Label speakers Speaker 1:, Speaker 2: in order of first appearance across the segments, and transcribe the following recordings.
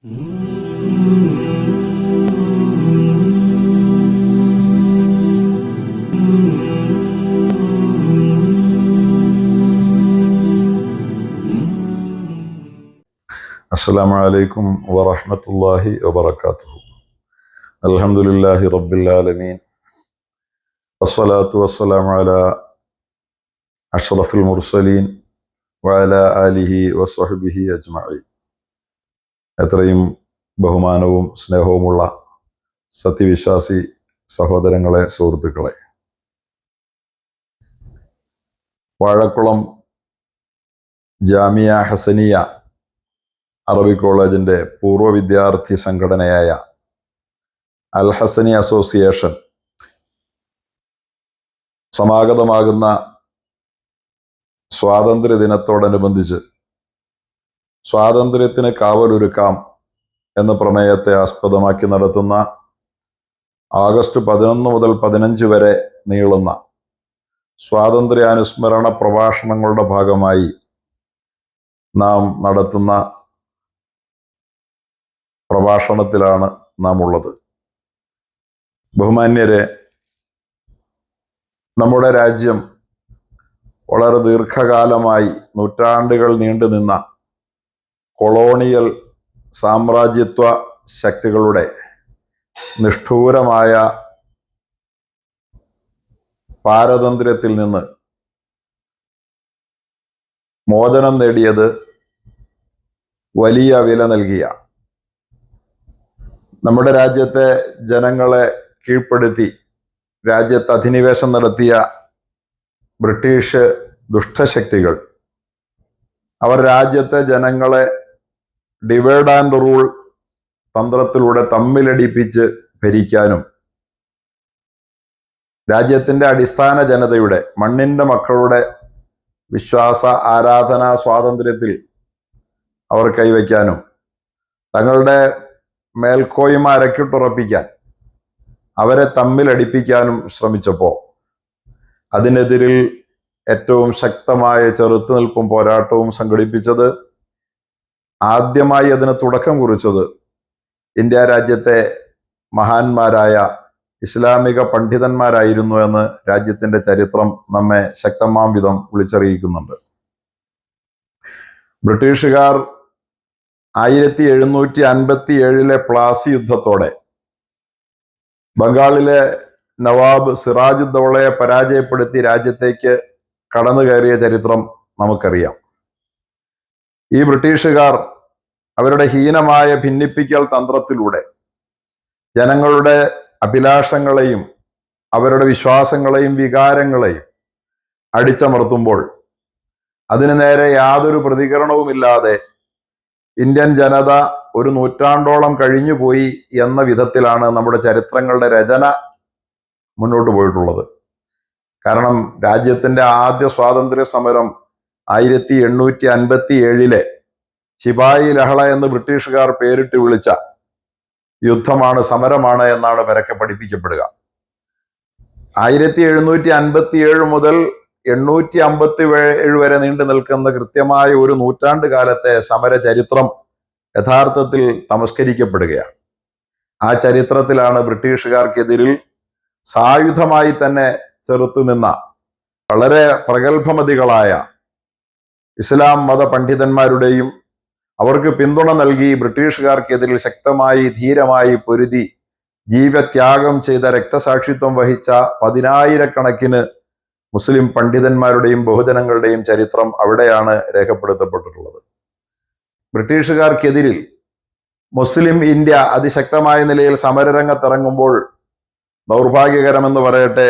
Speaker 1: السلام عليكم ورحمة الله وبركاته. الحمد لله رب العالمين. والصلاة والسلام على أشرف المرسلين وعلى آله وصحبه أجمعين. എത്രയും ബഹുമാനവും സ്നേഹവുമുള്ള സത്യവിശ്വാസി സഹോദരങ്ങളെ സുഹൃത്തുക്കളെ. വാഴക്കുളം ജാമിയ ഹസനിയ അറബി കോളേജിന്റെ പൂർവ വിദ്യാർത്ഥി സംഘടനയായ അൽ ഹസനി അസോസിയേഷൻ സമാഗതമാകുന്ന സ്വാതന്ത്ര്യ ദിനത്തോടനുബന്ധിച്ച് സ്വാതന്ത്ര്യത്തിന് കാവലൊരുക്കാം എന്ന പ്രമേയത്തെ ആസ്പദമാക്കി നടത്തുന്ന ആഗസ്റ്റ് പതിനൊന്ന് മുതൽ പതിനഞ്ച് വരെ നീളുന്ന സ്വാതന്ത്ര്യാനുസ്മരണ പ്രഭാഷണങ്ങളുടെ ഭാഗമായി നാം നടത്തുന്ന പ്രഭാഷണത്തിലാണ് നാം ഉള്ളത് ബഹുമാന്യരെ നമ്മുടെ രാജ്യം വളരെ ദീർഘകാലമായി നൂറ്റാണ്ടുകൾ നീണ്ടുനിന്ന കൊളോണിയൽ സാമ്രാജ്യത്വ ശക്തികളുടെ നിഷ്ഠൂരമായ പാരതന്ത്ര്യത്തിൽ നിന്ന് മോചനം നേടിയത് വലിയ വില നൽകിയ നമ്മുടെ രാജ്യത്തെ ജനങ്ങളെ കീഴ്പ്പെടുത്തി രാജ്യത്ത് അധിനിവേശം നടത്തിയ ബ്രിട്ടീഷ് ദുഷ്ടശക്തികൾ അവർ രാജ്യത്തെ ജനങ്ങളെ ഡിവൈഡ് ആൻഡ് റൂൾ തന്ത്രത്തിലൂടെ തമ്മിലടിപ്പിച്ച് ഭരിക്കാനും. രാജ്യത്തിന്റെ അടിസ്ഥാന ജനതയുടെ മണ്ണിന്റെ മക്കളുടെ വിശ്വാസ ആരാധനാ സ്വാതന്ത്ര്യത്തിൽ അവർ കൈവയ്ക്കാനും. തങ്ങളുടെ മേൽക്കോയ്മ അരക്കിട്ടുറപ്പിക്കാൻ അവരെ തമ്മിലടിപ്പിക്കാനും ശ്രമിച്ചപ്പോൾ അതിനെതിരിൽ ഏറ്റവും ശക്തമായ ചെറുത്തുനിൽപ്പും പോരാട്ടവും സംഘടിപ്പിച്ചത് ആദ്യമായി അതിന് തുടക്കം കുറിച്ചത് ഇന്ത്യ രാജ്യത്തെ മഹാന്മാരായ ഇസ്ലാമിക പണ്ഡിതന്മാരായിരുന്നു എന്ന് രാജ്യത്തിന്റെ ചരിത്രം നമ്മെ ശക്തമാം വിധം വിളിച്ചറിയിക്കുന്നുണ്ട്. ബ്രിട്ടീഷുകാർ ആയിരത്തി എഴുന്നൂറ്റി അൻപത്തി ഏഴിലെ പ്ലാസി യുദ്ധത്തോടെ ബംഗാളിലെ നവാബ് സിറാജുദ്ദൗളയെ പരാജയപ്പെടുത്തി രാജ്യത്തേക്ക് കടന്നു കയറിയ ചരിത്രം നമുക്കറിയാം. ഈ ബ്രിട്ടീഷുകാർ അവരുടെ ഹീനമായ ഭിന്നിപ്പിക്കൽ തന്ത്രത്തിലൂടെ ജനങ്ങളുടെ അഭിലാഷങ്ങളെയും അവരുടെ വിശ്വാസങ്ങളെയും വികാരങ്ങളെയും അടിച്ചമർത്തുമ്പോൾ അതിനു നേരെ യാതൊരു പ്രതികരണവുമില്ലാതെ ഇന്ത്യൻ ജനത ഒരു നൂറ്റാണ്ടോളം കഴിഞ്ഞുപോയി എന്ന വിധത്തിലാണ് നമ്മുടെ ചരിത്രങ്ങളുടെ രചന മുന്നോട്ട് പോയിട്ടുള്ളത്. കാരണം രാജ്യത്തിന്റെ ആദ്യ സ്വാതന്ത്ര്യ സമരം ആയിരത്തി എണ്ണൂറ്റി അൻപത്തി ഏഴിലെ ശിപായി ലഹള എന്ന് ബ്രിട്ടീഷുകാർ പേരിട്ട് വിളിച്ച യുദ്ധമാണ് സമരമാണ് എന്നാണ് പരക്കെ പഠിപ്പിക്കപ്പെടുക ആയിരത്തി എഴുന്നൂറ്റി അൻപത്തി ഏഴ് മുതൽ എണ്ണൂറ്റി അമ്പത്തി ഏഴ് വരെ നീണ്ടു നിൽക്കുന്ന കൃത്യമായ ഒരു നൂറ്റാണ്ട് കാലത്തെ സമര ചരിത്രം യഥാർത്ഥത്തിൽ തമസ്കരിക്കപ്പെടുകയാണ്. ആ ചരിത്രത്തിലാണ് ബ്രിട്ടീഷുകാർക്കെതിരിൽ സായുധമായി തന്നെ ചെറുത്തുനിന്ന വളരെ പ്രഗത്ഭമതികളായ ഇസ്ലാം മത പണ്ഡിതന്മാരുടെയും അവർക്ക് പിന്തുണ നൽകി ബ്രിട്ടീഷുകാർക്കെതിരിൽ ശക്തമായി ധീരമായി പൊരുതി ജീവത്യാഗം ചെയ്ത രക്തസാക്ഷിത്വം വഹിച്ച പതിനായിരക്കണക്കിന് മുസ്ലിം പണ്ഡിതന്മാരുടെയും ബഹുജനങ്ങളുടെയും ചരിത്രം അവിടെയാണ് രേഖപ്പെടുത്തപ്പെട്ടിട്ടുള്ളത്. ബ്രിട്ടീഷുകാർക്കെതിരിൽ മുസ്ലിം ഇന്ത്യ അതിശക്തമായ നിലയിൽ സമരരംഗത്തിറങ്ങുമ്പോൾ ദൗർഭാഗ്യകരമെന്ന് പറയട്ടെ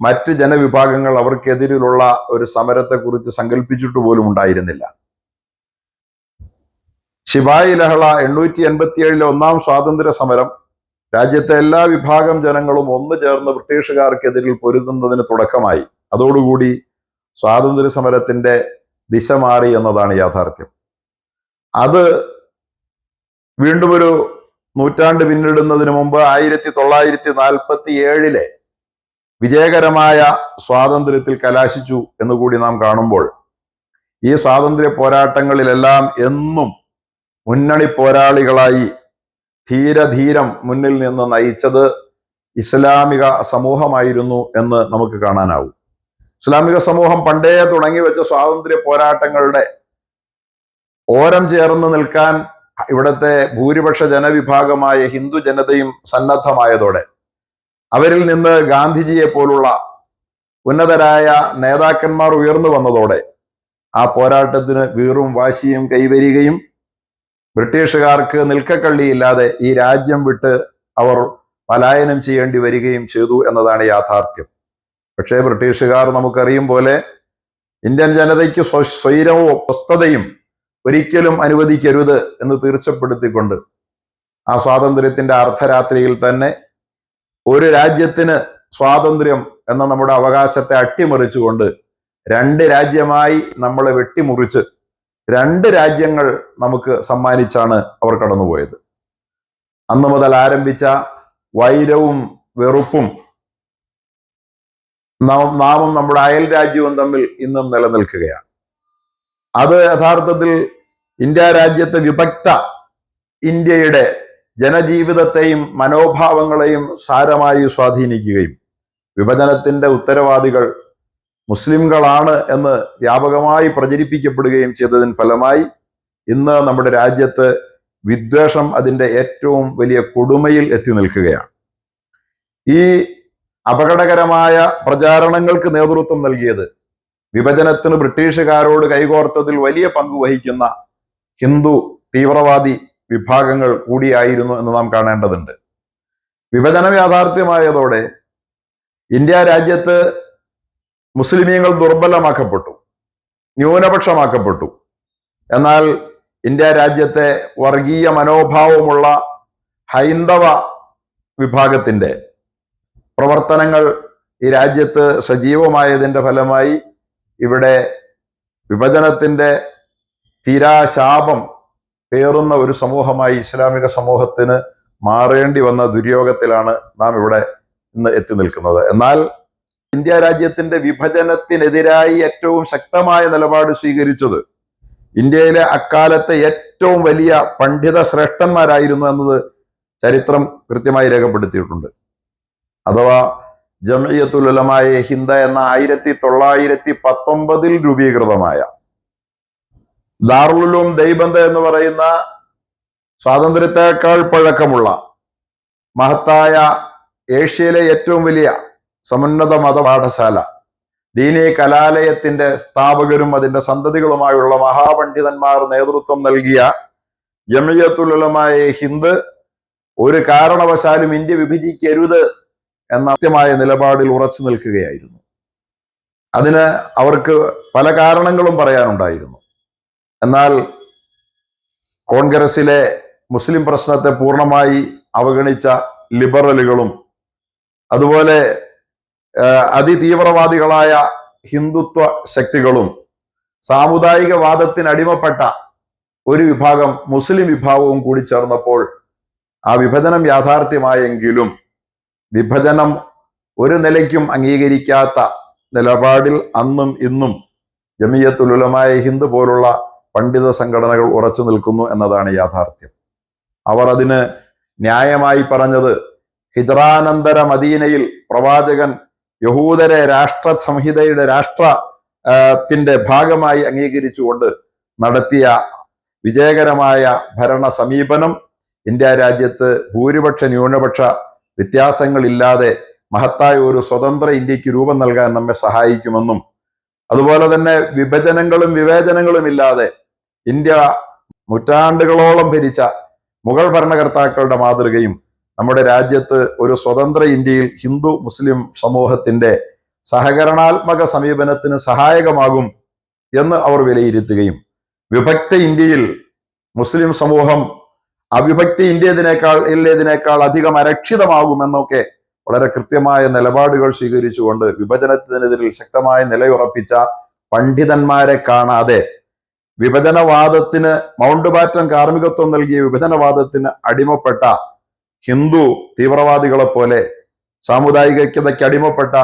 Speaker 1: മറ്റ് ജനവിഭാഗങ്ങൾ അവർക്കെതിരിലുള്ള ഒരു സമരത്തെക്കുറിച്ച് സങ്കല്പിച്ചിട്ട് പോലും ഉണ്ടായിരുന്നില്ല. ശിവായി ലഹള എണ്ണൂറ്റി എൺപത്തി ഏഴിലെ ഒന്നാം സ്വാതന്ത്ര്യ സമരം രാജ്യത്തെ എല്ലാ വിഭാഗം ജനങ്ങളും ഒന്നു ചേർന്ന് ബ്രിട്ടീഷുകാർക്കെതിരിൽ പൊരുതുന്നതിന് തുടക്കമായി. അതോടുകൂടി സ്വാതന്ത്ര്യ സമരത്തിന്റെ ദിശ മാറി എന്നതാണ് യാഥാർത്ഥ്യം. അത് വീണ്ടും ഒരു നൂറ്റാണ്ട് പിന്നിടുന്നതിന് മുമ്പ് ആയിരത്തി തൊള്ളായിരത്തി നാൽപ്പത്തി ഏഴിലെ വിജയകരമായ സ്വാതന്ത്ര്യത്തിൽ കലാശിച്ചു എന്ന് കൂടി നാം കാണുമ്പോൾ ഈ സ്വാതന്ത്ര്യ പോരാട്ടങ്ങളിലെല്ലാം എന്നും മുന്നണി പോരാളികളായി ധീരധീരം മുന്നിൽ നിന്ന് നയിച്ചത് ഇസ്ലാമിക സമൂഹമായിരുന്നു എന്ന് നമുക്ക് കാണാനാവും. ഇസ്ലാമിക സമൂഹം പണ്ടേ തുടങ്ങി വെച്ച സ്വാതന്ത്ര്യ പോരാട്ടങ്ങളുടെ ഓരം ചേർന്ന് നിൽക്കാൻ ഇവിടുത്തെ ഭൂരിപക്ഷ ജനവിഭാഗമായ ഹിന്ദു ജനതയും സന്നദ്ധമായതോടെ അവരിൽ നിന്ന് ഗാന്ധിജിയെ പോലുള്ള ഉന്നതരായ നേതാക്കന്മാർ ഉയർന്നു വന്നതോടെ ആ പോരാട്ടത്തിന് വീറും വാശിയും കൈവരികയും ബ്രിട്ടീഷുകാർക്ക് നിൽക്കക്കള്ളിയില്ലാതെ ഈ രാജ്യം വിട്ട് അവർ പലായനം ചെയ്യേണ്ടി വരികയും ചെയ്തു എന്നതാണ് യാഥാർത്ഥ്യം. പക്ഷേ ബ്രിട്ടീഷുകാർ നമുക്കറിയും പോലെ ഇന്ത്യൻ ജനതയ്ക്ക് സ്വ- സ്വൈരവും സ്വസ്ഥതയും ഒരിക്കലും അനുവദിക്കരുത് എന്ന് തീർച്ചപ്പെടുത്തിക്കൊണ്ട് ആ സ്വാതന്ത്ര്യത്തിന്റെ അർദ്ധരാത്രിയിൽ തന്നെ ഒരു രാജ്യത്തിന് സ്വാതന്ത്ര്യം എന്ന നമ്മുടെ അവകാശത്തെ അട്ടിമറിച്ചുകൊണ്ട് രണ്ട് രാജ്യമായി നമ്മളെ വെട്ടിമുറിച്ച് രണ്ട് രാജ്യങ്ങൾ നമുക്ക് സമ്മാനിച്ചാണ് അവർ കടന്നുപോയത്. അന്ന് മുതൽ ആരംഭിച്ച വൈരവും വെറുപ്പും നാമും നമ്മുടെ അയൽ രാജ്യവും തമ്മിൽ ഇന്നും നിലനിൽക്കുകയാണ്. അത് യഥാർത്ഥത്തിൽ ഇന്ത്യ രാജ്യത്തെ വിഭക്ത ഇന്ത്യയുടെ ജനജീവിതത്തെയും മനോഭാവങ്ങളെയും സാരമായി സ്വാധീനിക്കുകയും വിഭജനത്തിന്റെ ഉത്തരവാദികൾ മുസ്ലിംകളാണ് എന്ന് വ്യാപകമായി പ്രചരിപ്പിക്കപ്പെടുകയും ചെയ്തതിന് ഫലമായി ഇന്ന് നമ്മുടെ രാജ്യത്ത് വിദ്വേഷം അതിന്റെ ഏറ്റവും വലിയ കൊടുമയിൽ എത്തി നിൽക്കുകയാണ്. ഈ അപകടകരമായ പ്രചാരണങ്ങൾക്ക് നേതൃത്വം നൽകിയത് വിഭജനത്തിന് ബ്രിട്ടീഷുകാരോട് കൈകോർത്തതിൽ വലിയ പങ്ക് വഹിക്കുന്ന ഹിന്ദു തീവ്രവാദി വിഭാഗങ്ങൾ കൂടിയായിരുന്നു എന്ന് നാം കാണേണ്ടതുണ്ട്. വിഭജനം യാഥാർത്ഥ്യമായതോടെ ഇന്ത്യ രാജ്യത്ത് മുസ്ലിമീങ്ങൾ ദുർബലമാക്കപ്പെട്ടു ന്യൂനപക്ഷമാക്കപ്പെട്ടു. എന്നാൽ ഇന്ത്യ രാജ്യത്തെ വർഗീയ മനോഭാവമുള്ള ഹൈന്ദവ വിഭാഗത്തിന്റെ പ്രവർത്തനങ്ങൾ ഈ രാജ്യത്ത് സജീവമായതിന്റെ ഫലമായി ഇവിടെ വിഭജനത്തിന്റെ തീരാശാപം പേറുന്ന ഒരു സമൂഹമായി ഇസ്ലാമിക സമൂഹത്തിന് മാറേണ്ടി വന്ന ദുര്യോഗത്തിലാണ് നാം ഇവിടെ ഇന്ന് എത്തി നിൽക്കുന്നത്. എന്നാൽ ഇന്ത്യ രാജ്യത്തിന്റെ വിഭജനത്തിനെതിരായി ഏറ്റവും ശക്തമായ നിലപാട് സ്വീകരിച്ചത് ഇന്ത്യയിലെ അക്കാലത്തെ ഏറ്റവും വലിയ പണ്ഡിത ശ്രേഷ്ഠന്മാരായിരുന്നു എന്നത് ചരിത്രം കൃത്യമായി രേഖപ്പെടുത്തിയിട്ടുണ്ട്. അഥവാ ജമയത്തുലമായ ഹിന്ദ എന്ന ആയിരത്തി തൊള്ളായിരത്തി പത്തൊമ്പതിൽ രൂപീകൃതമായ ദാറുലും ദൈബന്ധ എന്ന് പറയുന്ന സ്വാതന്ത്ര്യത്തെക്കാൾ പഴക്കമുള്ള മഹത്തായ ഏഷ്യയിലെ ഏറ്റവും വലിയ സമുന്നത മത പാഠശാല. ദീനി കലാലയത്തിന്റെ സ്ഥാപകരും അതിന്റെ സന്തതികളുമായുള്ള മഹാപണ്ഡിതന്മാർ നേതൃത്വം നൽകിയ ജമിയത്തുലമായ ഹിന്ദ് ഒരു കാരണവശാലും ഇന്ത്യ വിഭജിക്കരുത് എന്ന കൃത്യമായ നിലപാടിൽ ഉറച്ചു നിൽക്കുകയായിരുന്നു. അതിന് അവർക്ക് പല കാരണങ്ങളും പറയാനുണ്ടായിരുന്നു. എന്നാൽ കോൺഗ്രസിലെ മുസ്ലിം പ്രശ്നത്തെ പൂർണമായി അവഗണിച്ച ലിബറലുകളും അതുപോലെ അതിതീവ്രവാദികളായ ഹിന്ദുത്വ ശക്തികളും സാമുദായിക വാദത്തിന് അടിമപ്പെട്ട ഒരു വിഭാഗം മുസ്ലിം വിഭാഗവും കൂടി ചേർന്നപ്പോൾ ആ വിഭജനം യാഥാർത്ഥ്യമായെങ്കിലും വിഭജനം ഒരു നിലയ്ക്കും അംഗീകരിക്കാത്ത നിലപാടിൽ അന്നും ഇന്നും ജമിയത്തുലുലമായ ഹിന്ദു പോലുള്ള പണ്ഡിത സംഘടനകൾ ഉറച്ചു നിൽക്കുന്നു എന്നതാണ് യാഥാർത്ഥ്യം. അവർ അതിന് ന്യായമായി പറഞ്ഞത് ഹിജറാനന്തര മദീനയിൽ പ്രവാചകൻ യഹൂദരെ രാഷ്ട്ര സംഹിതയുടെ രാഷ്ട്ര ത്തിന്റെ ഭാഗമായി അംഗീകരിച്ചുകൊണ്ട് നടത്തിയ വിജയകരമായ ഭരണ സമീപനം ഇന്ത്യ രാജ്യത്ത് ഭൂരിപക്ഷ ന്യൂനപക്ഷ വ്യത്യാസങ്ങളില്ലാതെ മഹത്തായ ഒരു സ്വതന്ത്ര ഇന്ത്യയ്ക്ക് രൂപം നൽകാൻ നമ്മെ സഹായിക്കുമെന്നും അതുപോലെ തന്നെ വിഭജനങ്ങളും വിവേചനങ്ങളും ഇല്ലാതെ ഇന്ത്യ നൂറ്റാണ്ടുകളോളം ഭരിച്ച മുഗൾ ഭരണകർത്താക്കളുടെ മാതൃകയും നമ്മുടെ രാജ്യത്ത് ഒരു സ്വതന്ത്ര ഇന്ത്യയിൽ ഹിന്ദു മുസ്ലിം സമൂഹത്തിന്റെ സഹകരണാത്മക സമീപനത്തിന് സഹായകമാകും എന്ന് അവർ വിലയിരുത്തുകയും വിഭക്ത ഇന്ത്യയിൽ മുസ്ലിം സമൂഹം അവിഭക്തി ഇന്ത്യതിനേക്കാൾ ഇല്ലേതിനേക്കാൾ അധികം അരക്ഷിതമാകുമെന്നൊക്കെ വളരെ കൃത്യമായ നിലപാടുകൾ സ്വീകരിച്ചുകൊണ്ട് വിഭജനത്തിനെതിരിൽ ശക്തമായ നിലയുറപ്പിച്ച പണ്ഡിതന്മാരെ കാണാതെ വിഭജനവാദത്തിന് മൗണ്ട് ബാറ്റൻ കാർമ്മികത്വം നൽകിയ വിഭജനവാദത്തിന് അടിമപ്പെട്ട ഹിന്ദു തീവ്രവാദികളെ പോലെ സാമുദായിക ഐക്യതയ്ക്ക് അടിമപ്പെട്ട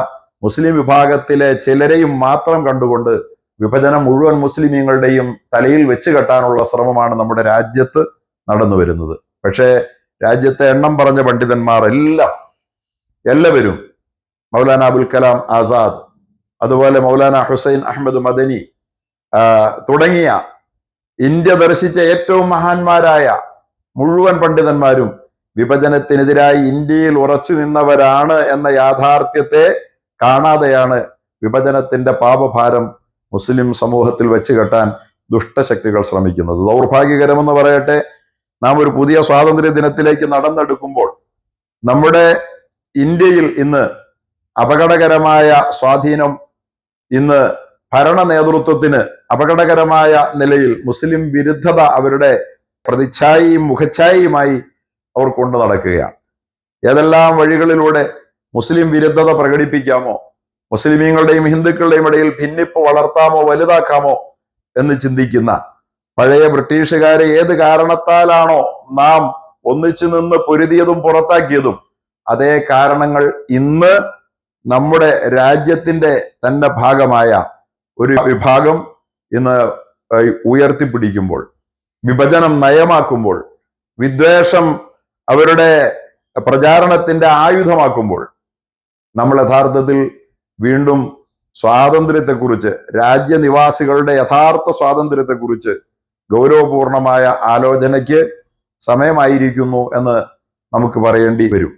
Speaker 1: മുസ്ലിം വിഭാഗത്തിലെ ചിലരെയും മാത്രം കണ്ടുകൊണ്ട് വിഭജനം മുഴുവൻ മുസ്ലിമീങ്ങളുടെയും തലയിൽ വെച്ച് കെട്ടാനുള്ള ശ്രമമാണ് നമ്മുടെ രാജ്യത്ത് നടന്നു വരുന്നത്. പക്ഷേ രാജ്യത്തെ എണ്ണം പറഞ്ഞ പണ്ഡിതന്മാർ എല്ലാം എല്ലാവരും മൗലാന അബുൽ കലാം ആസാദ് അതുപോലെ മൗലാന ഹുസൈൻ അഹമ്മദ് മദനി തുടങ്ങിയ ഇന്ത്യ ദർശിച്ച ഏറ്റവും മഹാന്മാരായ മുഴുവൻ പണ്ഡിതന്മാരും വിഭജനത്തിനെതിരായി ഇന്ത്യയിൽ ഉറച്ചു നിന്നവരാണ് എന്ന യാഥാർത്ഥ്യത്തെ കാണാതെയാണ് വിഭജനത്തിന്റെ പാപഭാരം മുസ്ലിം സമൂഹത്തിൽ വെച്ച് കെട്ടാൻ ദുഷ്ടശക്തികൾ ശ്രമിക്കുന്നത്. ദൗർഭാഗ്യകരമെന്ന് പറയട്ടെ നാം ഒരു പുതിയ സ്വാതന്ത്ര്യ ദിനത്തിലേക്ക് നടന്നെടുക്കുമ്പോൾ നമ്മുടെ ഇന്ത്യയിൽ ഇന്ന് അപകടകരമായ സ്വാധീനം ഇന്ന് ഭരണ നേതൃത്വത്തിന് അപകടകരമായ നിലയിൽ മുസ്ലിം വിരുദ്ധത അവരുടെ പ്രതിച്ഛായയും മുഖച്ഛായയുമായി അവർ കൊണ്ടു നടക്കുകയാണ്. ഏതെല്ലാം വഴികളിലൂടെ മുസ്ലിം വിരുദ്ധത പ്രകടിപ്പിക്കാമോ മുസ്ലിമീങ്ങളുടെയും ഹിന്ദുക്കളുടെയും ഇടയിൽ ഭിന്നിപ്പ് വളർത്താമോ വലുതാക്കാമോ എന്ന് ചിന്തിക്കുന്ന പഴയ ബ്രിട്ടീഷുകാരെ ഏത് കാരണത്താലാണോ നാം ഒന്നിച്ചു നിന്ന് പൊരുതിയതും പുറത്താക്കിയതും അതേ കാരണങ്ങൾ ഇന്ന് നമ്മുടെ രാജ്യത്തിന്റെ തന്നെ ഭാഗമായ ഒരു വിഭാഗം ഇന്ന് ഉയർത്തിപ്പിടിക്കുമ്പോൾ വിഭജനം നയമാക്കുമ്പോൾ വിദ്വേഷം അവരുടെ പ്രചാരണത്തിന്റെ ആയുധമാക്കുമ്പോൾ നമ്മൾ യഥാർത്ഥത്തിൽ വീണ്ടും സ്വാതന്ത്ര്യത്തെക്കുറിച്ച് രാജ്യനിവാസികളുടെ യഥാർത്ഥ സ്വാതന്ത്ര്യത്തെക്കുറിച്ച് ഗൗരവപൂർണമായ ആലോചനയ്ക്ക് സമയമായിരിക്കുന്നു എന്ന് നമുക്ക് പറയേണ്ടി വരും.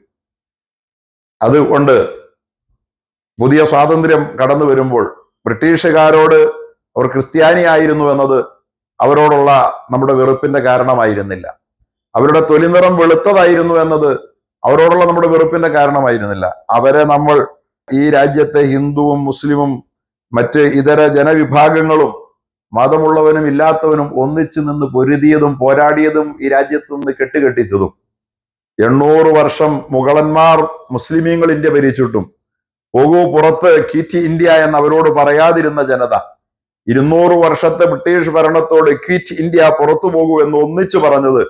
Speaker 1: അതുകൊണ്ട് പുതിയ സ്വാതന്ത്ര്യം കടന്നു വരുമ്പോൾ ബ്രിട്ടീഷുകാരോട് അവർ ക്രിസ്ത്യാനിയായിരുന്നു എന്നത് അവരോടുള്ള നമ്മുടെ വെറുപ്പിന്റെ കാരണമായിരുന്നില്ല. അവരുടെ തൊലിനിറം വെളുത്തതായിരുന്നു എന്നത് അവരോടുള്ള നമ്മുടെ വെറുപ്പിന്റെ കാരണമായിരുന്നില്ല. അവരെ നമ്മൾ ഈ രാജ്യത്തെ ഹിന്ദുവും മുസ്ലിമും മറ്റ് ഇതര ജനവിഭാഗങ്ങളും മതമുള്ളവനും ഇല്ലാത്തവനും ഒന്നിച്ചു നിന്ന് പൊരുതിയതും പോരാടിയതും ഈ രാജ്യത്ത് നിന്ന് കെട്ടുകെട്ടിച്ചതും. എണ്ണൂറ് വർഷം മുഗളന്മാർ മുസ്ലിമീങ്ങൾ ഇന്ത്യ ഭരിച്ചിട്ടും പോകൂ പുറത്ത് ക്വിറ്റ് ഇന്ത്യ എന്ന് അവരോട് പറയാതിരുന്ന ജനത. ഇരുന്നൂറ് വർഷത്തെ ബ്രിട്ടീഷ് ഭരണത്തോട് ക്വിറ്റ് ഇന്ത്യ പുറത്തു പോകൂ എന്ന് ഒന്നിച്ചു പറഞ്ഞത്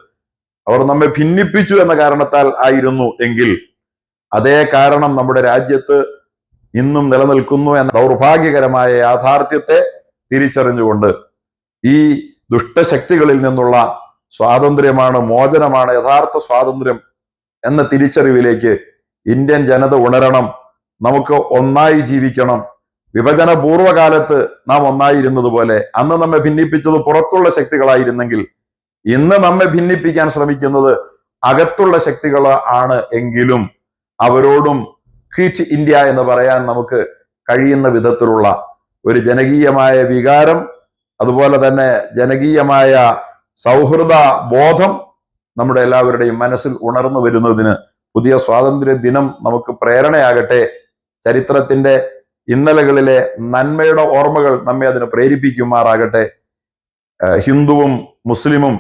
Speaker 1: അവർ നമ്മെ ഭിന്നിപ്പിച്ചു എന്ന കാരണത്താൽ ആയിരുന്നു എങ്കിൽ. അതേ കാരണം നമ്മുടെ രാജ്യത്ത് ഇന്നും നിലനിൽക്കുന്നു എന്ന ദൗർഭാഗ്യകരമായ യാഥാർത്ഥ്യത്തെ തിരിച്ചറിഞ്ഞുകൊണ്ട് ഈ ദുഷ്ടശക്തികളിൽ നിന്നുള്ള സ്വാതന്ത്ര്യമാണ് മോചനമാണ് യഥാർത്ഥ സ്വാതന്ത്ര്യം എന്ന തിരിച്ചറിവിലേക്ക് ഇന്ത്യൻ ജനത ഉണരണം. നമുക്ക് ഒന്നായി ജീവിക്കണം. വിഭജന പൂർവകാലത്ത് നാം ഒന്നായിരുന്നത് പോലെ അന്ന് നമ്മെ ഭിന്നിപ്പിച്ചത് പുറത്തുള്ള ശക്തികളായിരുന്നെങ്കിൽ ഇന്ന് നമ്മെ ഭിന്നിപ്പിക്കാൻ ശ്രമിക്കുന്നത് അകത്തുള്ള ശക്തികൾ ആണ് എങ്കിലും അവരോടും ക്വിറ്റ് ഇന്ത്യ എന്ന് പറയാൻ നമുക്ക് കഴിയുന്ന വിധത്തിലുള്ള ഒരു ജനകീയമായ വികാരം അതുപോലെ തന്നെ ജനകീയമായ സൗഹൃദ ബോധം നമ്മുടെ എല്ലാവരുടെയും മനസ്സിൽ ഉണർന്നു വരുന്നതിന് പുതിയ സ്വാതന്ത്ര്യ ദിനം നമുക്ക് പ്രേരണയാകട്ടെ. ചരിത്രത്തിന്റെ ഇന്നലകളിലെ നന്മയുടെ ഓർമ്മകൾ നമ്മെ അതിന് പ്രേരിപ്പിക്കുമാറാകട്ടെ. ഹിന്ദുവും മുസ്ലിമും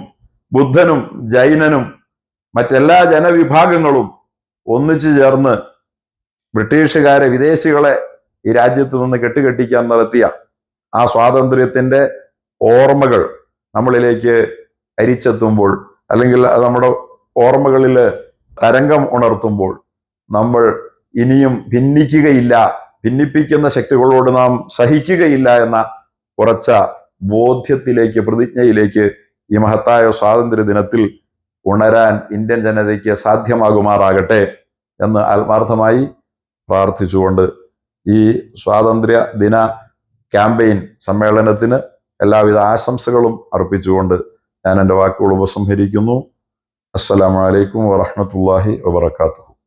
Speaker 1: ബുദ്ധനും ജൈനനും മറ്റെല്ലാ ജനവിഭാഗങ്ങളും ഒന്നിച്ചു ചേർന്ന് ബ്രിട്ടീഷുകാരെ വിദേശികളെ ഈ രാജ്യത്ത് നിന്ന് കെട്ടുകെട്ടിക്കാൻ നടത്തിയ ആ സ്വാതന്ത്ര്യത്തിന്റെ ഓർമ്മകൾ നമ്മളിലേക്ക് അരിച്ചെത്തുമ്പോൾ അല്ലെങ്കിൽ നമ്മുടെ ഓർമ്മകളിൽ തരംഗം ഉണർത്തുമ്പോൾ നമ്മൾ ഇനിയും ഭിന്നിക്കുകയില്ല. ഭിന്നിപ്പിക്കുന്ന ശക്തികളോട് നാം സഹിക്കുകയില്ല എന്ന ഉറച്ച ബോധ്യത്തിലേക്ക് പ്രതിജ്ഞയിലേക്ക് ഈ മഹത്തായ സ്വാതന്ത്ര്യ ദിനത്തിൽ ഉണരാൻ ഇന്ത്യൻ ജനതയ്ക്ക് സാധ്യമാകുമാറാകട്ടെ എന്ന് ആത്മാർത്ഥമായി പ്രാർത്ഥിച്ചുകൊണ്ട് ഈ സ്വാതന്ത്ര്യ ദിന ക്യാമ്പയിൻ സമ്മേളനത്തിന് എല്ലാവിധ ആശംസകളും അർപ്പിച്ചുകൊണ്ട് ഞാൻ എന്റെ വാക്കുകൾ ഉപസംഹരിക്കുന്നു. അസ്സലാമലൈക്കും വറഹമത്തല്ലാഹി വബർക്കാത്തു